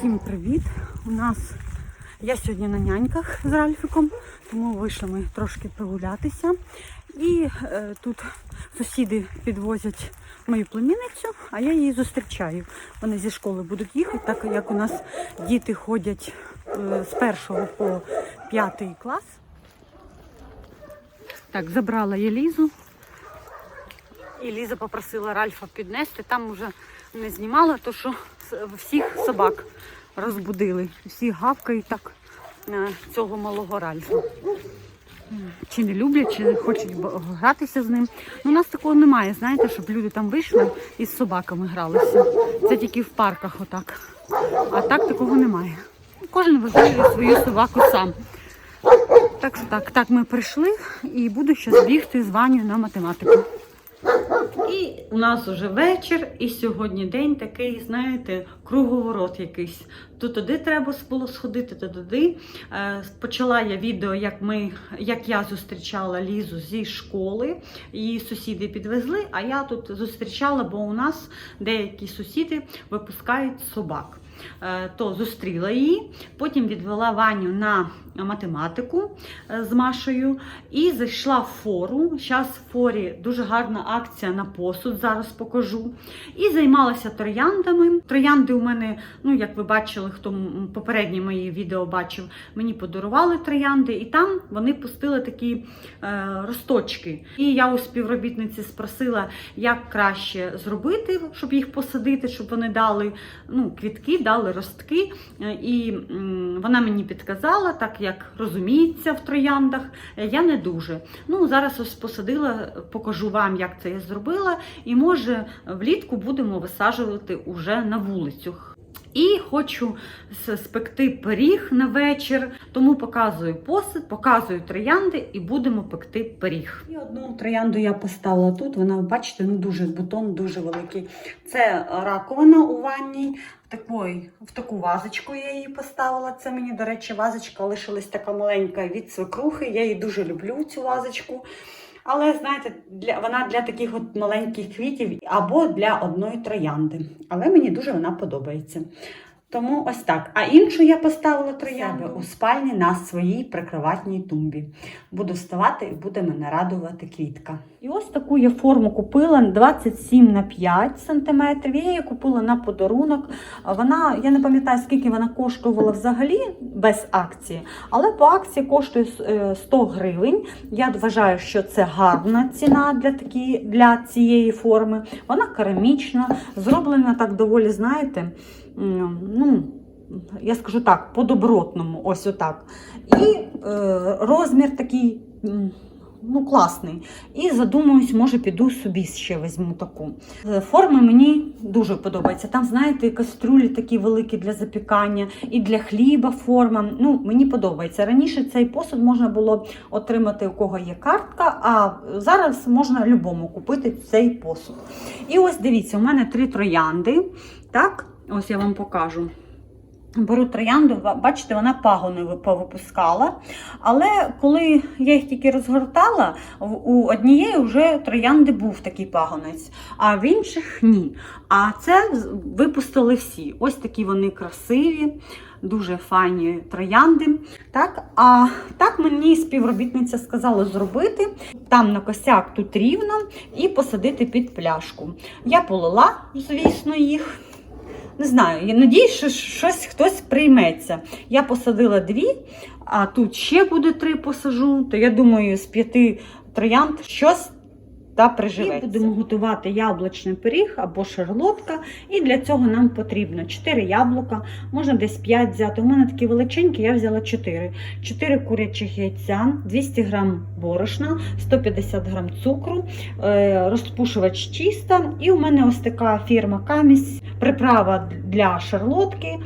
Всім привіт! У нас я сьогодні на няньках з Ральфіком, тому вийшли ми трошки прогулятися. І е, тут сусіди підвозять мою племінницю, а я її зустрічаю. Вони зі школи будуть їхати, так як у нас діти ходять е, з першого по п'ятий клас. Так, забрала я Лізу. І Ліза попросила Ральфа піднести. Там вже не знімала, то що всіх собак розбудили. Всі гавкають так цього малого Ральфа. Чи не люблять, чи хочуть гратися з ним. Ну, у нас такого немає, знаєте, щоб люди там вийшли і з собаками гралися. Це тільки в парках отак. А так такого немає. Кожен вигулює свою собаку сам. Так що так, так ми прийшли і буду зараз бігти з Ваню на математику. І у нас уже вечір, і сьогодні день такий, знаєте, круговорот якийсь. То туди треба було сходити, то туди. Е, Почала я відео, як ми, як я зустрічала Лізу зі школи. Її сусіди підвезли, а я тут зустрічала, бо у нас деякі сусіди випускають собак. Е, То зустріла її, потім відвела Ваню на математику е, з Машею і зайшла в фору. Зараз в форі дуже гарна акція на посуд, зараз покажу. І займалася трояндами. Троянди у мене, ну як ви бачили, хто попередні мої відео бачив, мені подарували троянди, і там вони пустили такі е, росточки. І я у співробітниці спросила, як краще зробити, щоб їх посадити, щоб вони дали ну, квітки, дали ростки. Е, І вона мені підказала, так як розуміється в трояндах, е, я не дуже. Ну, зараз ось посадила, покажу вам, як це я зробила. І може влітку будемо висаджувати уже на вулицю. І хочу спекти пиріг на вечір, тому показую посуд, показую троянди і будемо пекти пиріг. І одну троянду я поставила тут. Вона, бачите, ну дуже бутон дуже великий. Це раковина у ванній. Такої, в таку вазочку я її поставила. Це мені, до речі, вазочка лишилась така маленька від свекрухи. Я її дуже люблю, цю вазочку. Але знаєте, для, вона для таких от маленьких квітів або для одної троянди. Але мені дуже вона подобається. Тому ось так. А іншу я поставила троянду у спальні на своїй прикроватній тумбі. Буду вставати і буде мене радувати квітка. І ось таку я форму купила 27 на 5 см. Я її купила на подарунок. Вона, я не пам'ятаю, скільки вона коштувала взагалі без акції, але по акції коштує е, 100 гривень. Я вважаю, що це гарна ціна для, такі, для цієї форми. Вона керамічна, зроблена так доволі, знаєте, ну, я скажу так, по-добротному, ось отак. І е, розмір такий. Ну, класний. І задумуюсь, може, піду собі ще візьму таку. Е, Форми мені дуже подобаються. Там, знаєте, кастрюлі такі великі для запікання, і для хліба форма. Ну, мені подобається. Раніше цей посуд можна було отримати, у кого є картка, а зараз можна любому купити цей посуд. І ось дивіться, у мене три троянди. Так, ось я вам покажу. Беру троянду, бачите, вона пагони повипускала. Але коли я їх тільки розгортала, у однієї вже троянди був такий пагонець, а в інших ні. А це випустили всі. Ось такі вони красиві, дуже файні троянди. Так, а так мені співробітниця сказала зробити там на косяк тут рівно і посадити під пляшку. Я полила, звісно, їх. Не знаю, я надіюсь, що щось хтось прийметься. Я посадила дві, а тут ще буде три посажу, то я думаю, з п'яти троянд щось та приживеться. І будемо готувати яблучний пиріг або шарлотка. І для цього нам потрібно 4 яблука, можна десь 5 взяти. У мене такі величенькі, я взяла 4. 4 курячих яйця, 200 г борошна, 150 г цукру, е, розпушувач тіста. І у мене ось така фірма Каміс, приправа для шарлотки.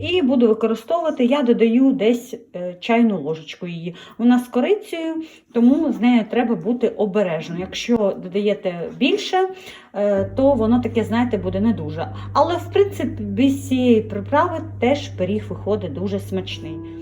І буду використовувати, я додаю десь е, чайну ложечку її. Вона з корицею, тому з нею треба бути обережно. Якщо додаєте більше, е, то воно таке, знаєте, буде не дуже. Але в принципі без цієї приправи теж пиріг виходить дуже смачний.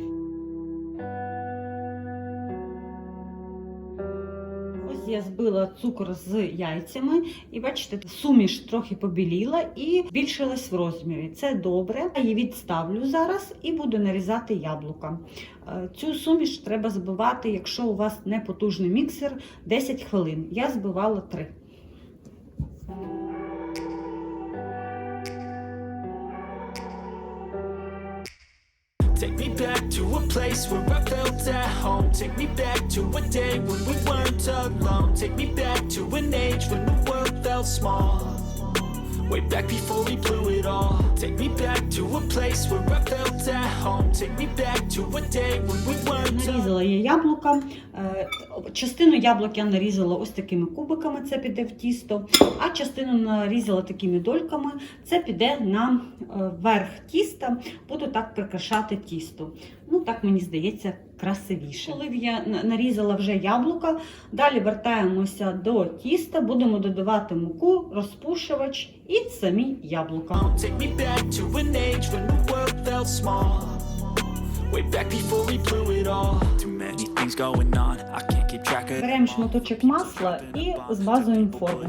Я збила цукор з яйцями, і бачите, суміш трохи побіліла і збільшилась в розмірі. Це добре. Я її відставлю зараз і буду нарізати яблука. Е, Цю суміш треба збивати, якщо у вас не потужний міксер, 10 хвилин. Я збивала 3. Take me back to a place where I felt at home. Take me back to a day when we weren't alone. Take me back to an age when the world felt small. Way back before we blew it all. Take me back to a place where I felt at home. Take me back to a day when we weren't. Нарізала я яблука. Е, Частину яблук я нарізала ось такими кубиками, це піде в тісто, а частину нарізала такими дольками, це піде на е, верх тіста, буду так прикрашати тісто. Ну, так мені здається, красивіше. Коли я на- нарізала вже яблука, далі вертаємося до тіста, будемо додавати муку, розпушувач і самі яблука. Беремо шматочок масла і змазуємо форму.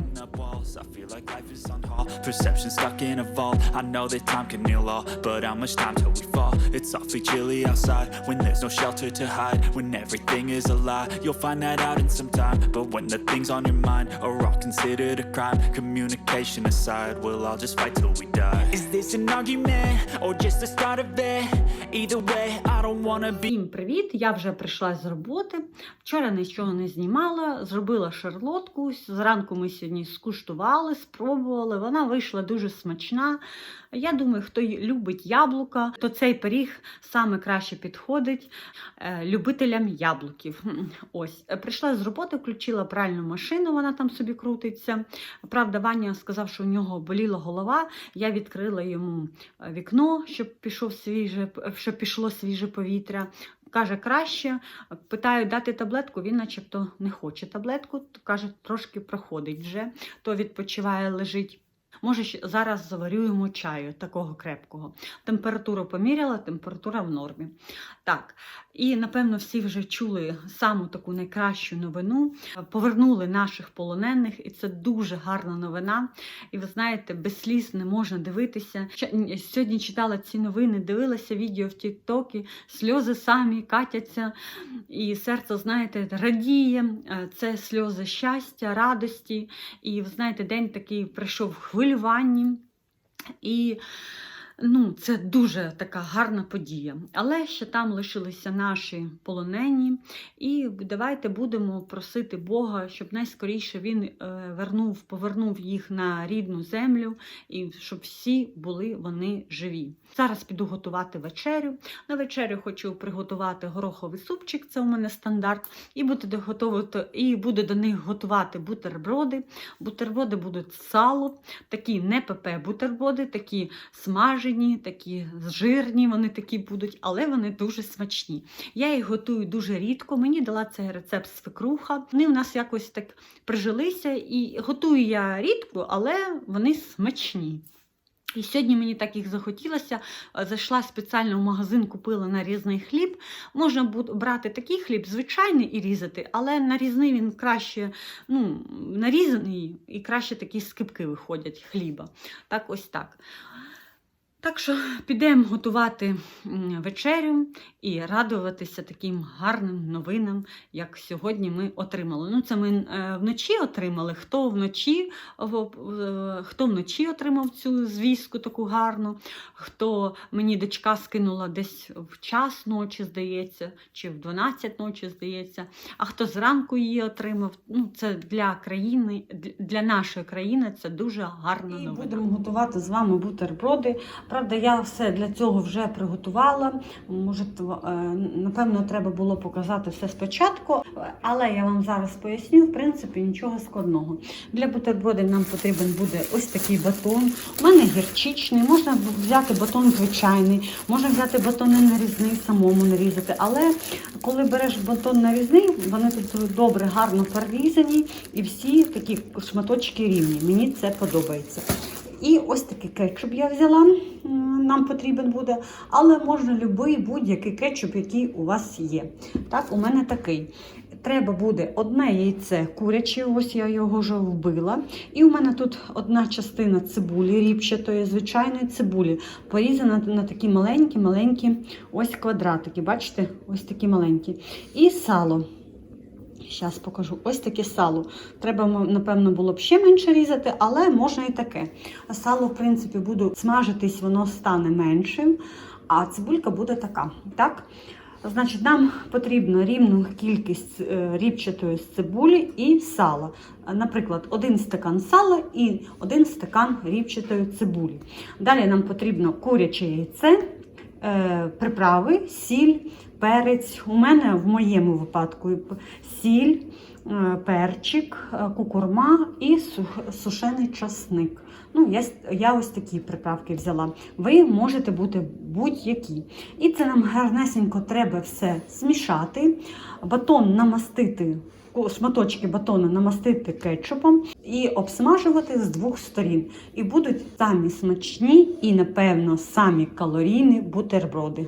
Perception stuck in a vault. I know that time can heal all, but how much time till we fall? It's awfully chilly outside when there's no shelter to hide. When everything is a lie, you'll find that out in some time. But when the things on your mind are all considered a crime, communication aside, we'll all just fight till we die. Is this an argument or just the start of it? Either way, I don't wanna be. Всім привіт! Я вже прийшла з роботи. Вчора нічого не знімала, зробила шарлотку. Зранку ми сьогодні скуштували, спробували. Вона вийшла дуже смачна. Я думаю, хто любить яблука, то цей пиріг саме краще підходить е, любителям яблуків. Ось Е, прийшла з роботи, включила пральну машину, вона там собі крутиться. Правда, Ваня сказав, що у нього боліла голова. Я відкрила йому е, вікно, щоб пішов свіже, щоб пішло свіже повітря. Каже, краще. Питаю дати таблетку, він начебто не хоче таблетку. то Каже, трошки проходить вже, то відпочиває, лежить. Може, зараз заварю йому чаю такого крепкого. Температуру поміряла, температура в нормі. Так, і напевно всі вже чули саму таку найкращу новину. Повернули наших полонених, і це дуже гарна новина. І ви знаєте, без сліз не можна дивитися. Сьогодні читала ці новини, дивилася відео в Тіктокі, сльози самі катяться, і серце, знаєте, радіє. Е, Це сльози щастя, радості. І ви знаєте, день такий прийшов в хвилюванні. І ну, це дуже така гарна подія. Але ще там лишилися наші полонені. І давайте будемо просити Бога, щоб найскоріше він е, вернув, повернув їх на рідну землю, і щоб всі були вони живі. Зараз піду готувати вечерю. На вечерю хочу приготувати гороховий супчик, це у мене стандарт. І буду готувати, і буду до них готувати бутерброди. Бутерброди будуть сало, такі не ПП бутерброди, такі смажені, такі жирні, вони такі будуть, але вони дуже смачні. Я їх готую дуже рідко. Мені дала цей рецепт свекруха. Вони у нас якось так прижилися, і готую я рідко, але вони смачні. І сьогодні мені так їх захотілося. Зайшла спеціально в магазин, купила нарізний хліб. Можна брати такий хліб, звичайний і різати, але нарізний він краще ну, нарізаний і краще такі скипки виходять хліба. Так, ось так. Так що підемо готувати вечерю і радуватися таким гарним новинам, як сьогодні ми отримали. Ну, це ми е, вночі отримали. Хто вночі, е, хто вночі отримав цю звістку таку гарну, хто мені дочка скинула десь в час ночі, здається, чи в 12 ночі, здається, а хто зранку її отримав. Ну, це для країни, для нашої країни це дуже гарна І новина. будемо готувати з вами бутерброди. Правда, я все для цього вже приготувала. Може, е, напевно, треба було показати все спочатку, але я вам зараз поясню, в принципі, нічого складного. Для бутербродів нам потрібен буде ось такий батон. У мене гірчичний, можна взяти батон звичайний, можна взяти батон нарізний, самому нарізати. Але коли береш батон нарізний, вони тут добре, гарно перерізані і всі такі шматочки рівні. Мені це подобається. І ось такий кетчуп я взяла, нам потрібен буде, але можна будь-який будь-який кетчуп, який у вас є. Так, у мене такий. треба буде одне яйце куряче, ось я його вже вбила. І у мене тут одна частина цибулі ріпчатої, звичайної цибулі, порізана на такі маленькі-маленькі ось квадратики. Бачите, ось такі маленькі. І сало. Зараз покажу. Ось таке сало. Треба, напевно, було б ще менше різати, але можна і таке. Сало, в принципі, буде смажитись, воно стане меншим, а цибулька буде така. Так? Значить, нам потрібно рівну кількість е, ріпчатої цибулі і сала. Наприклад, один стакан сала і один стакан ріпчатої цибулі. Далі нам потрібно куряче яйце, приправи, сіль, перець. У мене в моєму випадку сіль, е, перчик, е, кукурма і сушений часник. Ну, я, я ось такі приправки взяла. Ви можете бути будь-які. І це нам гарнесенько треба все змішати, батон намастити. Шматочки батону намастити кетчупом і обсмажувати з двох сторін. І будуть самі смачні і, напевно, самі калорійні бутерброди.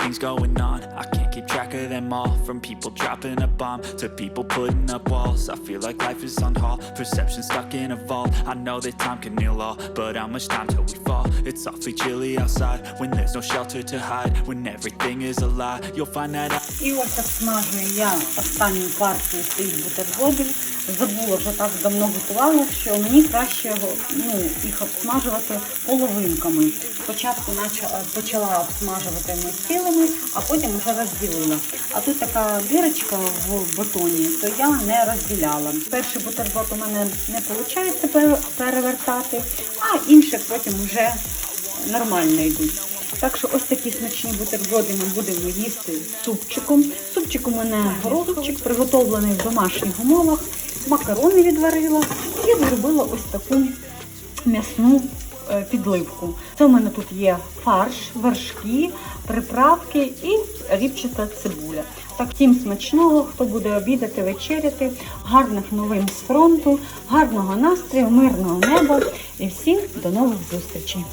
Too many things going on. I can't keep track of them all. From people dropping a bomb to people putting up walls. I feel like life is on hold. Perception stuck in a vault. I know that time can heal all, but how much time till we fall? It's awfully chilly outside when there's no shelter to hide. When everything is a lie, you'll find that out. І ось обсмажую я останню партію цих бутербродів. Забула, вже так давно готувала, що мені краще ну, їх обсмажувати половинками. Спочатку почала обсмажувати ми цілими, а потім вже розділила. А тут така дирочка в батоні, то я не розділяла. Перший бутерброд у мене не виходить перевертати, а інших потім вже нормально йдуть. Так що ось такі смачні бутерброди ми будемо їсти з супчиком. Супчик у мене гороховчик, приготовлений в домашніх умовах. Макарони відварила і зробила ось таку м'ясну е, підливку. Це у мене тут є фарш, вершки, приправки і ріпчата цибуля. Так, всім смачного, хто буде обідати, вечеряти, гарних новин з фронту, гарного настрою, мирного неба і всім до нових зустрічей.